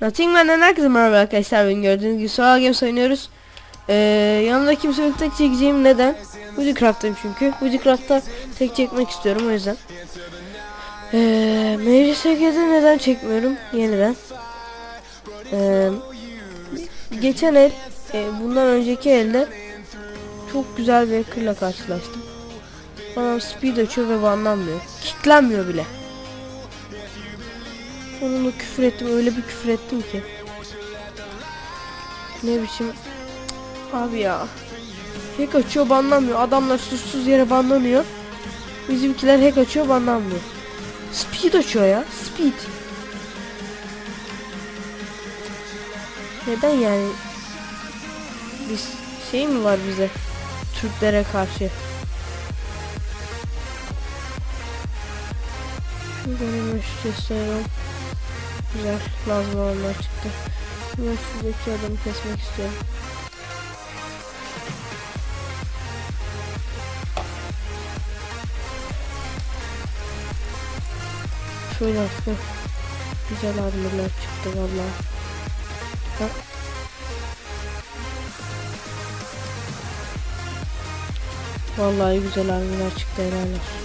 Nothing Man'den herkese merhaba arkadaşlar. Bugün gördüğünüz gibi Solar Games oynuyoruz. Ee, yanımda kimse yok tek çekeceğim neden? Witchcraft'tayım çünkü. Witchcraft'ta tek çekmek istiyorum o yüzden. Ee, Mary Sege'de neden çekmiyorum? Yeniden. Ee, geçen el, e, bundan önceki elde çok güzel bir hacker'la karşılaştım. Adam speed açıyor ve banlanmıyor. Kitlenmiyor bile. Onunla küfür ettim öyle bir küfür ettim ki. Ne biçim abi ya. Hack açıyor banlanmıyor. Adamlar suçsuz yere banlanıyor. Bizimkiler hack açıyor banlanmıyor. Speed açıyor ya. Speed. Neden yani? Biz şey mi var bize? Türklere karşı. Şuradan gösteriyorum. Güzel lazım olanlar çıktı. Ben şuradaki adamı kesmek istiyorum. Şöyle heh. Güzel armorlar çıktı vallahi. Ha. Vallahi güzel armorlar çıktı helal olsun.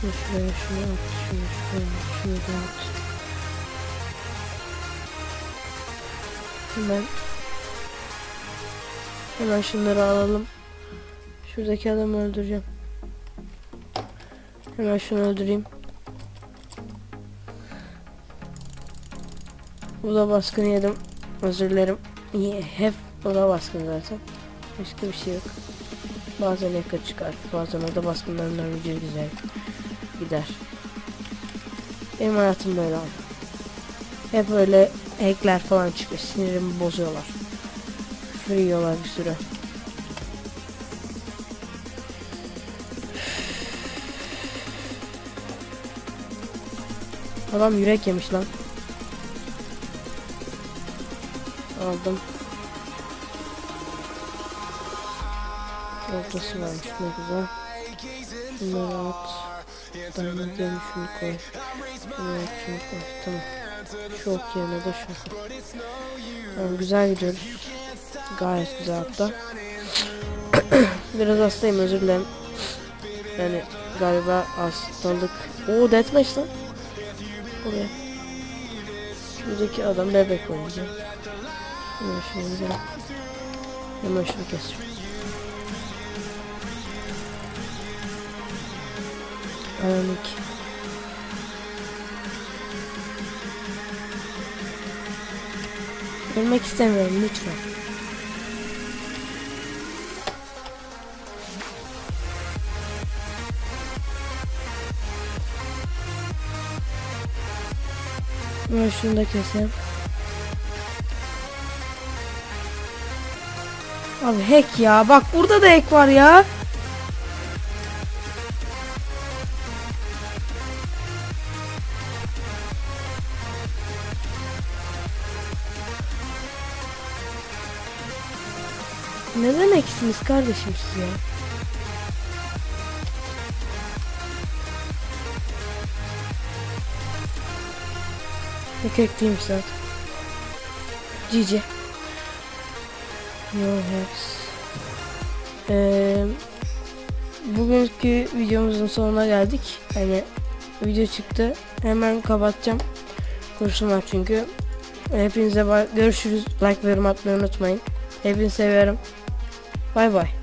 Şunu şuraya, şunu at, şunu şuraya, şunu da at. Hemen Hemen şunları alalım. Şuradaki adamı öldüreceğim. Hemen şunu öldüreyim. Bu da baskın yedim. Özür dilerim. Hep o da baskın zaten. Başka bir şey yok. Bazen yaka çıkar. Bazen o da baskınlarından video güzel gider. Benim hayatım böyle. Hep öyle hackler falan çıkıyor. Sinirimi bozuyorlar. Küfür yiyorlar bir süre. Adam yürek yemiş lan. Aldım. Ortası varmış ne güzel. Şunları at. Diamond yerine şunu koy. Evet şunu koy. Tamam. Şok yerine de şok. Tamam güzel gidiyoruz. Gayet güzel hatta. Biraz hastayım özür dilerim. Yani galiba hastalık. Oo deathmatch lan. Buraya. Şuradaki adam bebek oynuyor. Hemen şunu. Hemen şunu keseceğim. Aramik. Ölmek istemiyorum lütfen. Ben şunu da keseyim. Abi hack ya. Bak burada da hack var ya. Neden eksiniz kardeşim siz ya? Yok ekliymiş zaten. Cici. Yo hex. Ee, bugünkü videomuzun sonuna geldik. Yani video çıktı. Hemen kapatacağım. Kursum var çünkü. Hepinize görüşürüz. Like ve yorum atmayı unutmayın. Hepinizi seviyorum. Bay bay.